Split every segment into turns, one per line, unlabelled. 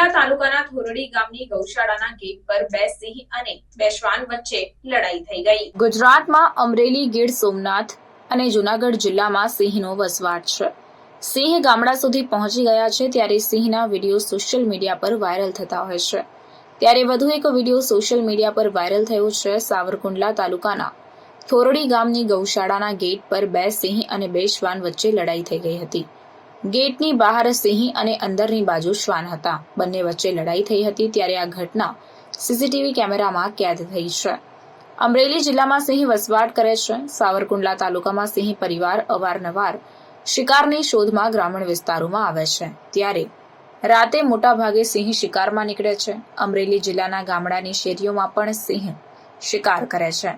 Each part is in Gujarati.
સાવરકુંડલા તાલુકાના થોરડી ગામની ગૌશાળાના ગેટ પર બે સિંહ અને બે શ્વાન વચ્ચે લડાઈ થઈ ગઈ. ગુજરાતમાં અમરેલી, ગીર સોમનાથ અને જુનાગઢ જિલ્લામાં સિંહનો વસવાટ છે. સિંહ ગામડા સુધી પહોંચી ગયા છે ત્યારે સિંહના વીડિયો સોશિયલ મીડિયા પર વાયરલ થતા હોય છે. ત્યારે વધુ એક વીડિયો સોશિયલ મીડિયા પર વાયરલ થયો છે સાવરકુંડલા તાલુકાના થોરડી ગામની ગૌશાળાના ગેટ પર બે સિંહ અને બે શ્વાન વચ્ચે લડાઈ થઈ ગઈ હતી. ગેટની બહાર સિંહ અને અંદરની બાજુ શ્વાન હતા. બંને વચ્ચે લડાઈ થઈ હતી ત્યારે આ ઘટના સીસીટીવી કેમેરામાં કેદ થઈ છે. અમરેલી જિલ્લામાં સિંહ વસવાટ કરે છે. સાવરકુંડલા તાલુકામાં સિંહ પરિવાર અવારનવાર શિકારની શોધમાં ગ્રામીણ વિસ્તારોમાં આવે છે. ત્યારે રાતે મોટાભાગે સિંહ શિકારમાં નીકળે છે. અમરેલી જિલ્લાના ગામડાની શેરીઓમાં પણ સિંહ શિકાર કરે છે.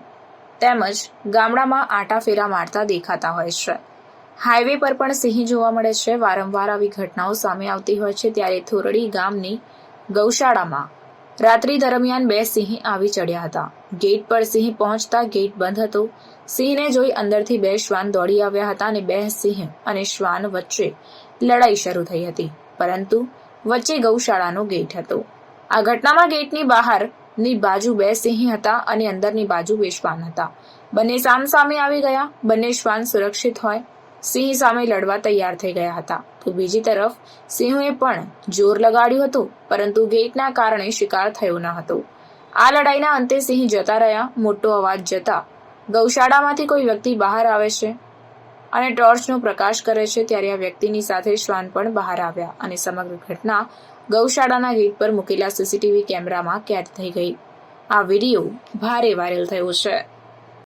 તેમજ ગામડામાં આટાફેરા મારતા દેખાતા હોય છે. હાઈવે પર પણ સિંહ જોવા મળે છે. વારંવાર આવી ઘટનાઓ સામે આવતી હોય છે ત્યારે થોરડી ગામની ગૌશાળામાં રાત્રિ દરમિયાન બે સિંહ આવી ચડ્યા હતા. ગેટ પર સિંહ પહોંચતા ગેટ બંધ હતો. સિંહને જોઈ અંદરથી બે શ્વાન દોડી આવ્યા હતા અને બે સિંહ અને શ્વાન વચ્ચે લડાઈ શરૂ થઈ હતી. પરંતુ વચ્ચે ગૌશાળાનો ગેટ હતો. આ ઘટનામાં ગેટની બહારની બાજુ બે સિંહ હતા અને અંદરની બાજુ બે શ્વાન હતા. બંને સામસામે આવી ગયા. બંને શ્વાન સુરક્ષિત હોય સિંહ સામે લડવા તૈયાર થઈ ગયા હતા. તો બીજી તરફ સિંહએ પણ જોર લગાડ્યું હતું, પરંતુ ગેટના કારણે શિકાર થયો ન હતો. આ લડાઈના અંતે સિંહ જતા રહ્યા, મોટો અવાજ જતા, ગૌશાળામાંથી કોઈ વ્યક્તિ બહાર આવે છે? અને ટોર્ચનો પ્રકાશ કરે છે ત્યારે આ વ્યક્તિની સાથે શ્વાન પણ બહાર આવ્યા અને સમગ્ર ઘટના ગૌશાળાના ગેટ પર મૂકેલા સીસીટીવી કેમેરામાં કેદ થઈ ગઈ. આ વીડિયો ભારે વાયરલ થયો છે.